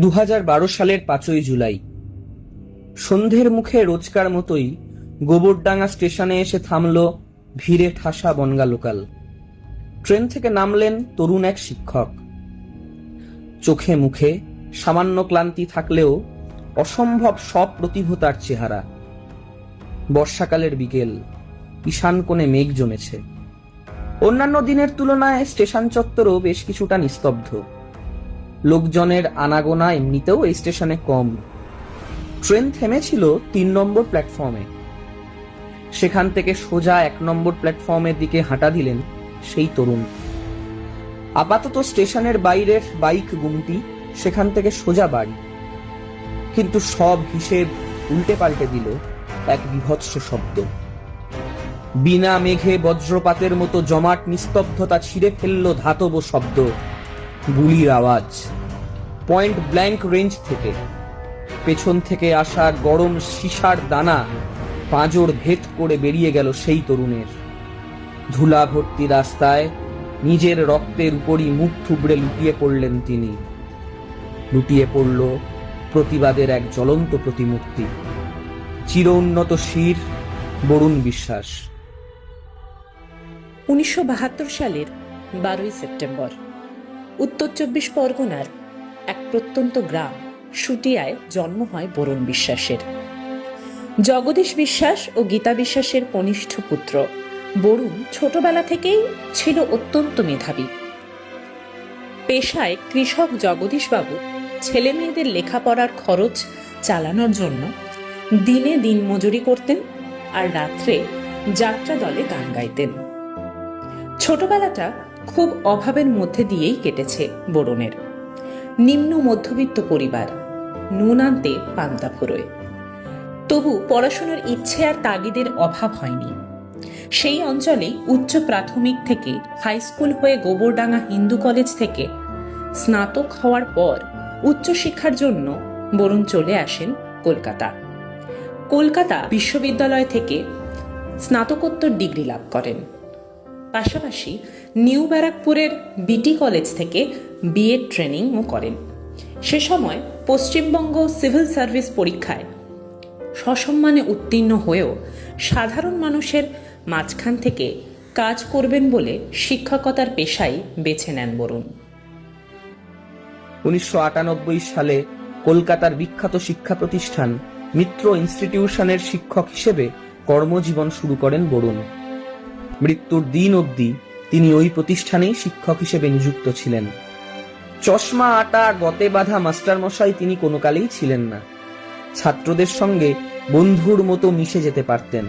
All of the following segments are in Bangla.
দু হাজার বারো সালের পাঁচই জুলাই। সন্ধ্যের মুখে রোজকার মতোই গোবরডাঙ্গা স্টেশনে এসে থামল ভিড়ে ঠাসা বনগা লোকাল। ট্রেন থেকে নামলেন তরুণ এক শিক্ষক। চোখে মুখে সামান্য ক্লান্তি থাকলেও অসম্ভব সব প্রতিভতার চেহারা। বর্ষাকালের বিকেল, ঈশান কোণে মেঘ জমেছে। অন্যান্য দিনের তুলনায় স্টেশন চত্বরও বেশ কিছুটা নিস্তব্ধ। লোকজনের আনাগোনা এমনিতেও এই স্টেশনে কম। ট্রেন থেমেছিল তিন নম্বর প্ল্যাটফর্মে। সেখান থেকে সোজা এক নম্বর প্ল্যাটফর্মের দিকে হাঁটা দিলেন সেই তরুণ। আপাতত স্টেশনের বাইরের বাইক গুমটি সেখান থেকে সোজা বাড়ি। কিন্তু সব হিসেব উল্টে পাল্টে দিল এক বিভৎস শব্দ। বিনা মেঘে বজ্রপাতের মতো জমাট নিস্তব্ধতা ছিঁড়ে ফেলল ধাতব শব্দ। গুলির আওয়াজ। পয়েন্ট ব্ল্যাঙ্ক রেঞ্জ থেকে। পেছন থেকে আসা গরম সীসার দানা পাঁজর ভেদ করে বেরিয়ে গেল সেই তরুণের। ধুলা ভর্তি রাস্তায় নিজের রক্তের উপরই মুখ থুবড়ে লুটিয়ে পড়লেন তিনি। লুটিয়ে পড়ল প্রতিবাদের এক জ্বলন্ত প্রতিমূর্তি। চির উন্নত শির, বরুণ বিশ্বাস। উনিশশো বাহাত্তর সালের বারোই সেপ্টেম্বর। উত্তর চব্বিশ পরগনার এক প্রত্যন্ত গ্রাম সুটিয়ায় জন্ম হয় বরুণ বিশ্বাসের। জগদীশ বিশ্বাস ও গীতা বিশ্বাসের কনিষ্ঠ পুত্র। বরুণ ছোটবেলা থেকেই ছিল অত্যন্ত মেধাবী। পেশায় কৃষক জগদীশবাবু ছেলে মেয়েদের লেখাপড়ার খরচ চালানোর জন্য দিনে দিন মজুরি করতেন আর রাত্রে যাত্রা দলে গান গাইতেন। ছোটবেলাটা খুব অভাবের মধ্যে দিয়েই কেটেছে বরুণের। নিম্ন মধ্যবিত্ত পরিবার, নুন আনতে পান্তা ফুরোয়। তবু পড়াশোনার ইচ্ছে আর তাগিদের অভাব হয়নি। সেই অঞ্চলে উচ্চ প্রাথমিক থেকে হাই স্কুল হয়ে গোবরডাঙ্গা হিন্দু কলেজ থেকে স্নাতক হওয়ার পর উচ্চশিক্ষার জন্য বরুণ চলে আসেন কলকাতা। কলকাতা বিশ্ববিদ্যালয় থেকে স্নাতকোত্তর ডিগ্রি লাভ করেন। পাশাপাশি নিউ ব্যারাকপুরের বিটি কলেজ থেকে বিএড ট্রেনিংও করেন। সে সময় পশ্চিমবঙ্গ সিভিল সার্ভিস পরীক্ষায় সসম্মানে উত্তীর্ণ হয়েও সাধারণ মানুষের মাঝখান থেকে কাজ করবেন বলে শিক্ষকতার পেশাই বেছে নেন বরুণ। উনিশশো আটানব্বই সালে কলকাতার বিখ্যাত শিক্ষা প্রতিষ্ঠান মিত্র ইনস্টিটিউশনের শিক্ষক হিসেবে কর্মজীবন শুরু করেন বরুণ। মৃত্যুর দিন অবধি তিনি ওই প্রতিষ্ঠানেই শিক্ষক হিসেবে নিযুক্ত ছিলেন। চশমা, আটা, গতে বাঁধা মাস্টারমশাই তিনি কোনো কালেই ছিলেন না। ছাত্রদের সঙ্গে বন্ধুর মতো মিশে যেতে পারতেন।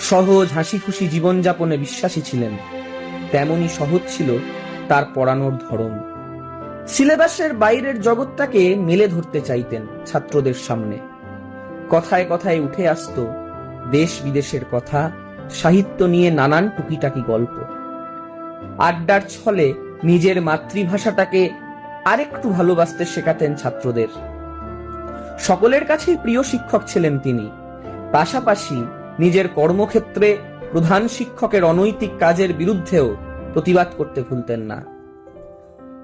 সহজ হাসি খুশি জীবনযাপনে বিশ্বাসী ছিলেন। তেমনই সহজ ছিল তার পড়ানোর ধরন। সিলেবাসের বাইরের জগৎটাকে মেলে ধরতে চাইতেন ছাত্রদের সামনে। কথায় কথায় উঠে আসত দেশ বিদেশের কথা সাহিত্য নিয়ে নানান টুকিটাকি গল্প। আড্ডার ছলে নিজের মাতৃভাষাটাকে আরেকটু ভালোবাসতে শেখাতেন ছাত্রদের। সকলের কাছেই প্রিয় শিক্ষক ছিলেন তিনি। পাশাপাশি নিজের কর্মক্ষেত্রে প্রধান শিক্ষকের অনৈতিক কাজের বিরুদ্ধেও প্রতিবাদ করতে ভুলতেন না।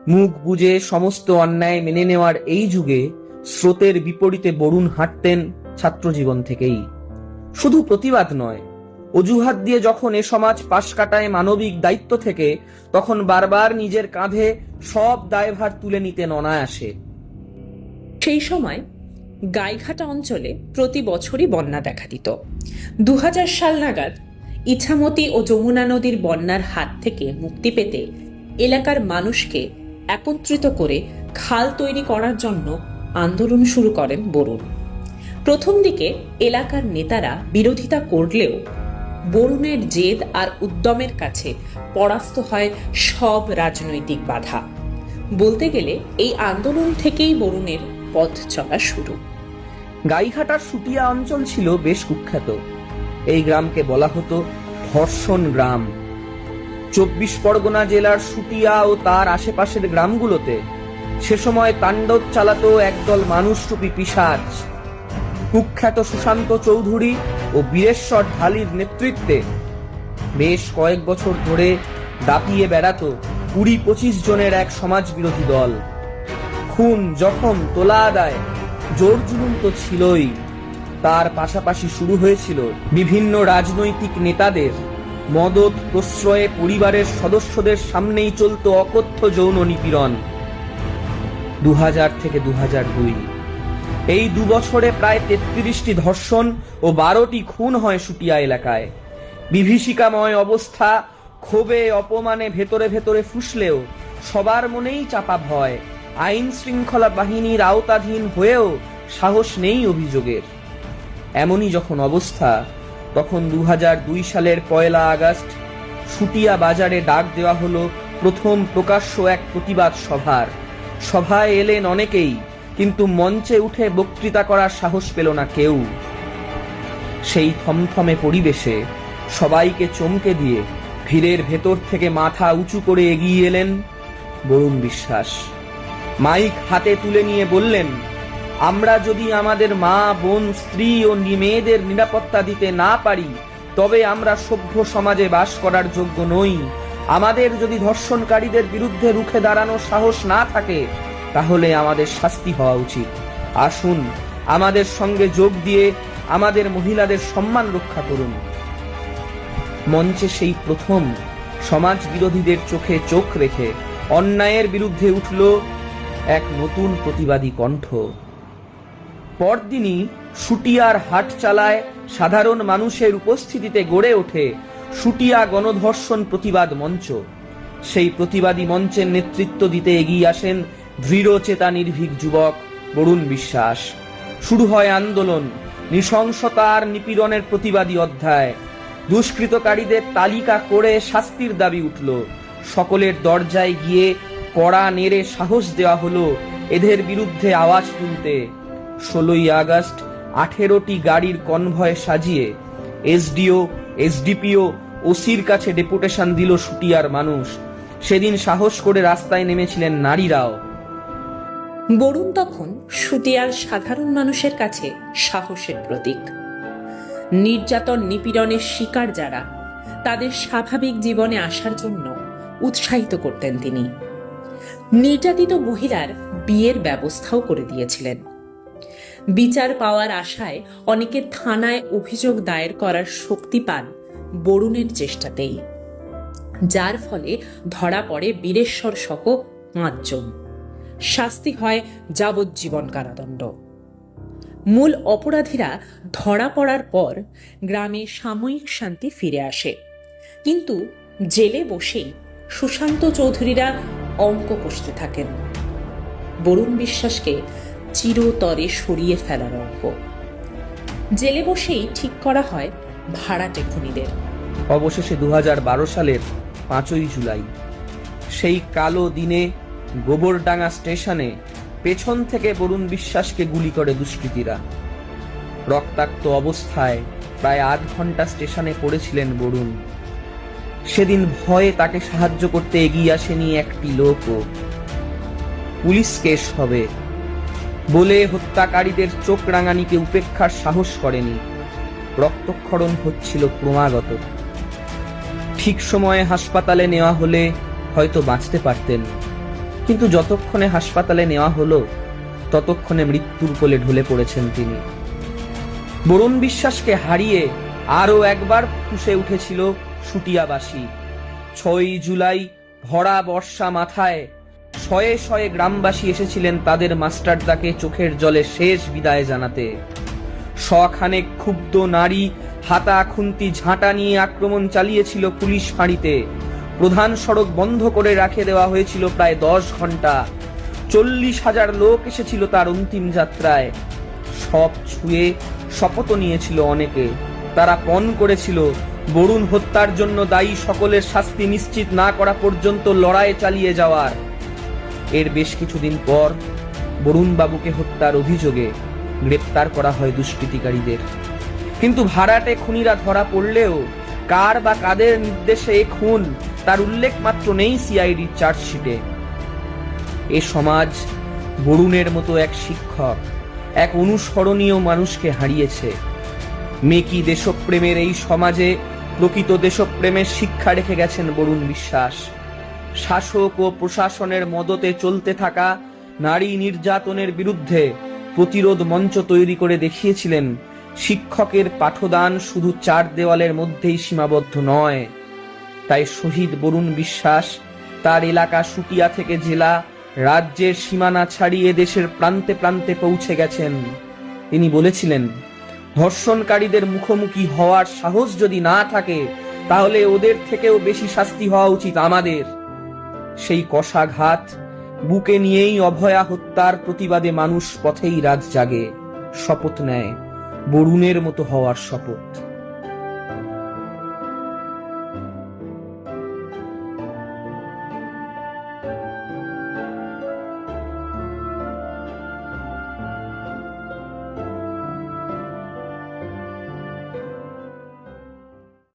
মুখ বুজে সমস্ত অন্যায় মেনে নেওয়ার এই যুগে স্রোতের বিপরীতে বরুণ হাঁটতেন ছাত্রজীবন থেকেই। শুধু প্রতিবাদ নয় অজুহাত দিয়ে যখন এ সমাজ পাশ কাটায় মানবিক দায়িত্ব থেকে, তখন বারবার নিজের কাঁধে সব দায়ভার তুলে নিতেন অনায়াসে। সেই সময় গাইঘাটা অঞ্চলে প্রতি বছরই বন্যা দেখা দিত। দু সাল নাগাদ ইছামতি ও যমুনা নদীর বন্যার হাত থেকে মুক্তি পেতে এলাকার মানুষকে একত্রিত করে খাল তৈরি করার জন্য আন্দোলন শুরু করেন বরুণ। প্রথম দিকে এলাকার নেতারা বিরোধিতা করলেও বরুণের জেদ আর উদ্যমের কাছে পরাস্ত হয় সব রাজনৈতিক বাধা। বলতে গেলে এই আন্দোলন থেকেই বরুণের পথ চলা শুরু। গাইঘাটার সুটিয়া অঞ্চল ছিল বেশ কুখ্যাত। এই গ্রামকে বলা হতো ধর্ষণ গ্রাম। চব্বিশ পরগনা জেলার সুটিয়া ও তার আশেপাশের গ্রামগুলোতে সে সময় তাণ্ডব চালাতো একদল মানুষরূপী পিসাজ। কুখ্যাত সুশান্ত চৌধুরী ও বীরেশ্বর ঢালির নেতৃত্বে বেশ কয়েক বছর ধরে দাপিয়ে বেড়াতো কুড়ি পঁচিশ জনের এক সমাজ বিরোধী দল। খুন জখম তোলা আদায়, জোর জুলুম তো ছিলই। তার পাশাপাশি শুরু হয়েছিল বিভিন্ন রাজনৈতিক নেতাদের মদত প্রশ্রয়ে পরিবারের সদস্যদের সামনেই চলত অকথ্য যৌন নিপীড়ন। দু হাজার থেকে দু দুই এই দু বছরে প্রায় তেত্রিশটি ধর্ষণ ও বারোটি খুন হয় সুটিয়া এলাকায়। বিভীষিকাময় অবস্থা, ক্ষোভে, অপমানে ভেতরে ভেতরে ফুসলেও সবার মনেই চাপা ভয়। আইন শৃঙ্খলা বাহিনীর আওতাধীন হয়েও সাহস নেই অভিযোগের। এমনই যখন অবস্থা, তখন দু দুই সালের পয়লা আগস্ট সুটিয়া বাজারে ডাক দেওয়া হলো প্রথম প্রকাশ্য এক প্রতিবাদ সভার। সভায় এলেন অনেকেই কিন্তু মঞ্চে উঠে বক্তৃতা করার সাহস পেল না কেউ। সেই থমথমে পরিবেশে সবাইকে চমকে দিয়ে ভিড়ের ভেতর থেকে মাথা উঁচু করে এগিয়ে এলেন বরুণ বিশ্বাস। মাইক হাতে তুলে নিয়ে বললেন, আমরা যদি আমাদের মা, বোন, স্ত্রী ও মেয়েদের নিরাপত্তা দিতে না পারি, তবে আমরা সভ্য সমাজে বাস করার যোগ্য নই। আমাদের যদি ধর্ষণকারীদের বিরুদ্ধে রুখে দাঁড়ানোর সাহস না থাকে তাহলে আমাদের শাস্তি হওয়া উচিত। আসুন, আমাদের সঙ্গে যোগ দিয়ে আমাদের মহিলাদের সম্মান রক্ষা করুন। মঞ্চে সেই প্রথম সমাজ বিরোধীদের চোখে চোখ রেখে অন্যায়ের বিরুদ্ধে উঠল এক নতুন প্রতিবাদী কণ্ঠ। পরদিনই সুটিয়ার হাট চালায় সাধারণ মানুষের উপস্থিতিতে গড়ে ওঠে সুটিয়া গণধর্ষণ প্রতিবাদ মঞ্চ। সেই প্রতিবাদী মঞ্চের নেতৃত্ব দিতে এগিয়ে আসেন দৃঢ় চেতা নির্ভীক যুবক, বরুণ বিশ্বাস। শুরু হয় আন্দোলন, নৃশংসতার নিপীড়নের প্রতিবাদী অধ্যায়। দুষ্কৃতকারীদের তালিকা করে শাস্তির দাবি উঠল। সকলের দরজায় গিয়ে কড়া নেড়ে সাহস দেওয়া হলো এদের বিরুদ্ধে আওয়াজ তুলতে। ষোলোই আগস্ট, আঠেরোটি গাড়ির কনভয় সাজিয়ে এসডিও, এসডিপিও, ওসির কাছে ডেপুটেশন দিল সুটিয়ার মানুষ। সেদিন সাহস করে রাস্তায় নেমেছিলেন নারীরাও। বরুণ তখন সুতিয়ার সাধারণ মানুষের কাছে সাহসের প্রতীক। নির্যাতন নিপীড়নের শিকার যারা, তাদের স্বাভাবিক জীবনে আসার জন্য উৎসাহিত করতেন তিনি। নির্যাতিত মহিলার বিয়ের ব্যবস্থাও করে দিয়েছিলেন। বিচার পাওয়ার আশায় অনেকে থানায় অভিযোগ দায়ের করার শক্তি পান বরুণের চেষ্টাতেই। যার ফলে ধরা পড়ে বীরেশ্বর সহ পাঁচজন। শাস্তি হয় যাবজ্জীবন কারাদণ্ড। মূল অপরাধীরা ধরা পড়ার পর গ্রামে সাময়িক শান্তি ফিরে আসে। কিন্তু জেলে বসেই সুশান্ত চৌধুরীরা অঙ্ক কষতে থাকেন। বরুণ বিশ্বাসকে চিরতরে সরিয়ে ফেলার অঙ্ক। জেলে বসেই ঠিক করা হয় ভাড়াটে খুনিদের। অবশেষে দু হাজার বারো সালের পাঁচই জুলাই, সেই কালো দিনে গোবরডাঙ্গা স্টেশনে পেছন থেকে বরুণ বিশ্বাসকে গুলি করে দুষ্কৃতীরা। রক্তাক্ত অবস্থায় প্রায় আধ ঘণ্টা স্টেশনে পড়েছিলেন বরুণ। সেদিন ভয়ে তাকে সাহায্য করতে এগিয়ে আসেনি একটি লোকও। পুলিশ কেস হবে বলে হত্যাকারীদের চোখ রাঙানিকে উপেক্ষার সাহস করেনি। রক্তক্ষরণ হচ্ছিল ক্রমাগত। ঠিক সময়ে হাসপাতালে নেওয়া হলে হয়তো বাঁচতে পারতেন। কিন্তু যতক্ষণে হাসপাতালে নেওয়া হলো, ততক্ষণে মৃত্যুর কোলে ঢলে পড়েছেন তিনি। বরুণ বিশ্বাসকে হারিয়ে আরও একবার ফুসে উঠেছিল সুটিয়াবাসী। ছয় জুলাই ভরা বর্ষা মাথায় শয়ে শয়ে গ্রামবাসী এসেছিলেন তাদের মাস্টারদাকে চোখের জলে শেষ বিদায় জানাতে। শখানেক ক্ষুব্ধ নারী হাতা খুন্তি ঝাঁটা নিয়ে আক্রমণ চালিয়েছিল পুলিশ ফাঁড়িতে। প্রধান সড়ক বন্ধ করে রাখে দেওয়া হয়েছিল প্রায় দশ ঘণ্টা। চল্লিশ হাজার লোক এসেছিল তার অন্তিম যাত্রায়। সব ছুঁয়ে শপথ নিয়েছিল অনেকে। তারা পণ করেছিল, বরুণ হত্যার জন্য দায়ী সকলের শাস্তি নিশ্চিত না করা পর্যন্ত লড়াই চালিয়ে যাওয়ার। এর বেশ কিছুদিন পর বরুণ বাবুকে হত্যার অভিযোগে গ্রেপ্তার করা হয় দুষ্কৃতিকারীদের। কিন্তু ভাড়াটে খুনিরা ধরা পড়লেও কার বা কাদের নির্দেশে খুন? তার উল্লেখ মাত্র নেই সিআইডির চার্জশিটে। এ সমাজ বরুণের মতো এক শিক্ষক, এক অনুসরণীয় মানুষকে হারিয়েছে। মেকি দেশপ্রেমের এই সমাজে প্রকৃত দেশপ্রেমের শিক্ষা রেখে গেছেন বরুণ বিশ্বাস? শাসক ও প্রশাসনের মদতে চলতে থাকা নারী নির্যাতনের বিরুদ্ধে প্রতিরোধ মঞ্চ তৈরি করে দেখিয়েছিলেন, শিক্ষকের পাঠদান শুধু চার দেওয়ালের মধ্যেই সীমাবদ্ধ নয়। তাই শহীদ বরুণ বিশ্বাস, তার এলাকা সুটিয়া থেকে জেলা, রাজ্যের সীমানা ছাড়িয়ে দেশের প্রান্তে প্রান্তে পৌঁছে গেছেন। তিনি বলেছিলেন, ধর্ষণকারীদের মুখোমুখি হওয়ার সাহস যদি না থাকে, তাহলে ওদের থেকেও বেশি শাস্তি হওয়া উচিত আমাদের। সেই কষাঘাত, বুকে নিয়েই অভয়া হত্যার প্রতিবাদে মানুষ পথেই রাত জাগে, শপথ নেয় বরুণের মতো হওয়ার শপথ।